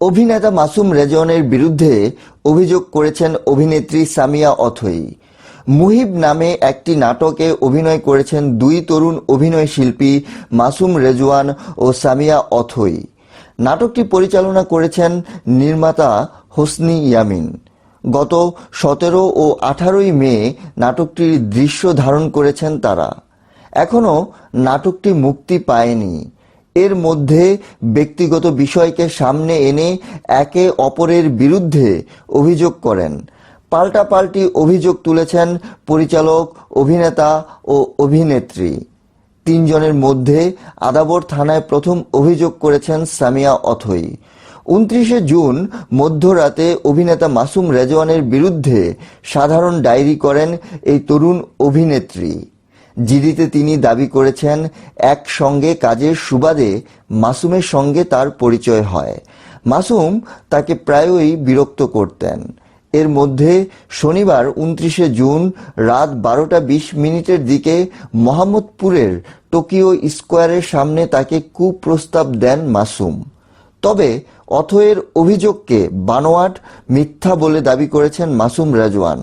অভিনেতা মাসুম রেজওয়ানের বিরুদ্ধে অভিযোগ করেছেন অভিনেত্রী সামিয়া অথই। মুহিব নামে একটি নাটকে অভিনয় করেছেন দুই তরুণ অভিনয় শিল্পী মাসুম রেজওয়ান ও সামিয়া অথই। নাটকটি পরিচালনা করেছেন নির্মাতা হোসনি ইয়ামিন। গত সতেরো ও আঠারোই মে নাটকটির দৃশ্য ধারণ করেছেন তারা। এখনও নাটকটি মুক্তি পায়নি। এর মধ্যে ব্যক্তিগত বিষয়কে সামনে এনে একে অপরের বিরুদ্ধে অভিযোগ করেন। পাল্টাপাল্টি অভিযোগ তুলেছেন পরিচালক, অভিনেতা ও অভিনেত্রী। তিনজনের মধ্যে আদাবর থানায় প্রথম অভিযোগ করেছেন সামিয়া অথই। উনত্রিশে জুন মধ্যরাতে অভিনেতা মাসুম রেজওয়ানের বিরুদ্ধে সাধারণ ডায়েরি করেন এই তরুণ অভিনেত্রী। জিডিতে তিনি দাবি করেছেন, একসঙ্গে কাজের সুবাদে মাসুমের সঙ্গে তার পরিচয় হয়। মাসুম তাকে প্রায়ই বিরক্ত করতেন। এর মধ্যে শনিবার উনত্রিশে জুন রাত বারোটা বিশ মিনিটের দিকে মোহাম্মদপুরের টোকিও স্কোয়ারের সামনে তাকে কুপ্রস্তাব দেন মাসুম। তবে অথয়ের অভিযোগকে বানোয়াট মিথ্যা বলে দাবি করেছেন মাসুম রাজওয়ান।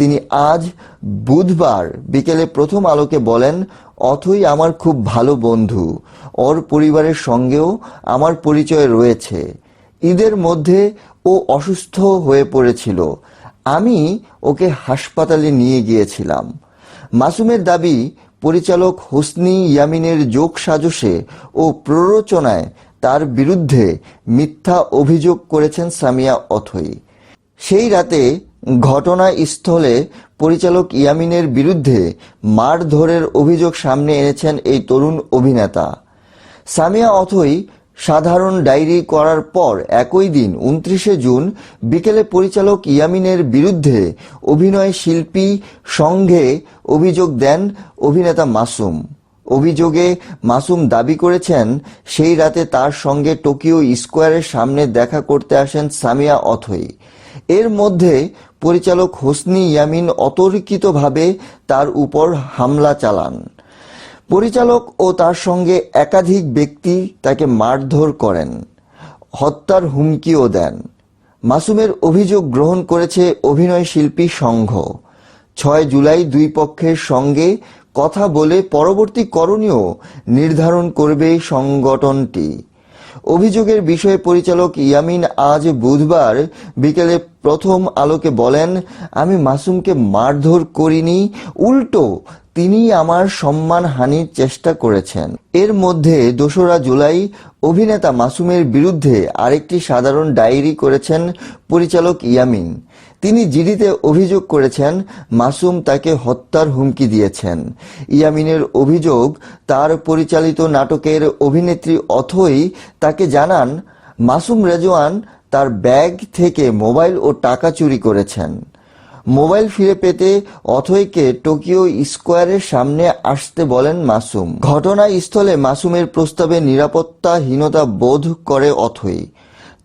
তিনি আজ বুধবার বিকেলে প্রথম আলোকে বলেন, অথই আমার খুব ভালো বন্ধু। ওর পরিবারের সঙ্গেও আমার পরিচয় রয়েছে। ঈদের মধ্যে ও অসুস্থ হয়ে পড়েছিল। আমি ওকে হাসপাতালে নিয়ে গিয়েছিলাম। মাসুমের দাবি, পরিচালক হোসনি ইয়ামিনের যোগ সাজসে ও প্ররোচনায় তার বিরুদ্ধে মিথ্যা অভিযোগ করেছেন সামিয়া অথই। সেই রাতে ঘটনাস্থলে পরিচালক ইয়ামিনের বিরুদ্ধে মারধরের অভিযোগ সামনে এনেছেন এই তরুণ অভিনেতা। সামিয়া অথই সাধারণ ডায়েরি করার পর একই দিন উনত্রিশে জুন বিকেলে পরিচালক ইয়ামিনের বিরুদ্ধে অভিনয় শিল্পী সংঘে অভিযোগ দেন অভিনেতা মাসুম। অভিযোগে মাসুম দাবি করেছেন, সেই রাতে তার সঙ্গে টোকিও স্কোয়ারের সামনে দেখা করতে আসেন সামিয়া অথই। এর মধ্যে পরিচালক হোসনি ইয়ামিন অতর্কিতভাবে তার উপর হামলা চালান। পরিচালক ও তার সঙ্গে একাধিক ব্যক্তি তাকে মারধর করেন, হত্যার হুমকিও দেন। মাসুমের অভিযোগ গ্রহণ করেছে অভিনয় শিল্পী সংঘ। ছয় জুলাই দুই পক্ষের সঙ্গে কথা বলে পরবর্তী করণীয় নির্ধারণ করবে সংগঠনটি। অভিযোগের বিষয়ে পরিচালক ইয়ামিন আজ বুধবার বিকেলে প্রথম আলোকে বলেন, আমি মাসুমকে মারধর করিনি, উল্টো তিনি আমার সম্মান হানির চেষ্টা করেছেন। এর মধ্যে দোসরা জুলাই অভিনেতা মাসুমের বিরুদ্ধে আরেকটি সাধারণ ডায়েরি করেছেন পরিচালক ইয়ামিন। তিনি জিডিতে অভিযোগ করেছেন, মাসুম তাকে হত্যার হুমকি দিয়েছেন। ইয়ামিনের অভিযোগ, তার পরিচালিত নাটকের অভিনেত্রী অথই তাকে জানান, মাসুম রেজওয়ান তার ব্যাগ থেকে মোবাইল ও টাকা চুরি করেছেন। মোবাইল ফিরে পেতে অথইকে টোকিও স্কোয়ারের সামনে আসতে বলেন মাসুম। ঘটনাস্থলে মাসুমের প্রস্তাবে নিরাপত্তাহীনতা বোধ করে অথই।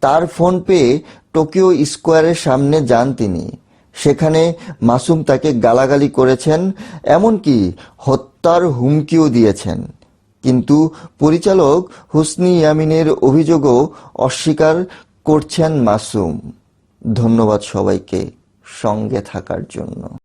তার ফোন পেয়ে টোকিও স্কোয়ারের সামনে যান তিনি। সেখানে মাসুম তাকে গালাগালি করেছেন, এমনকি হত্যার হুমকিও দিয়েছেন। কিন্তু পরিচালক হুসনি ইয়ামিনের অভিযোগও অস্বীকার করছেন মাসুম। ধন্যবাদ সবাইকে। সঙ্গে থাকার জন্য।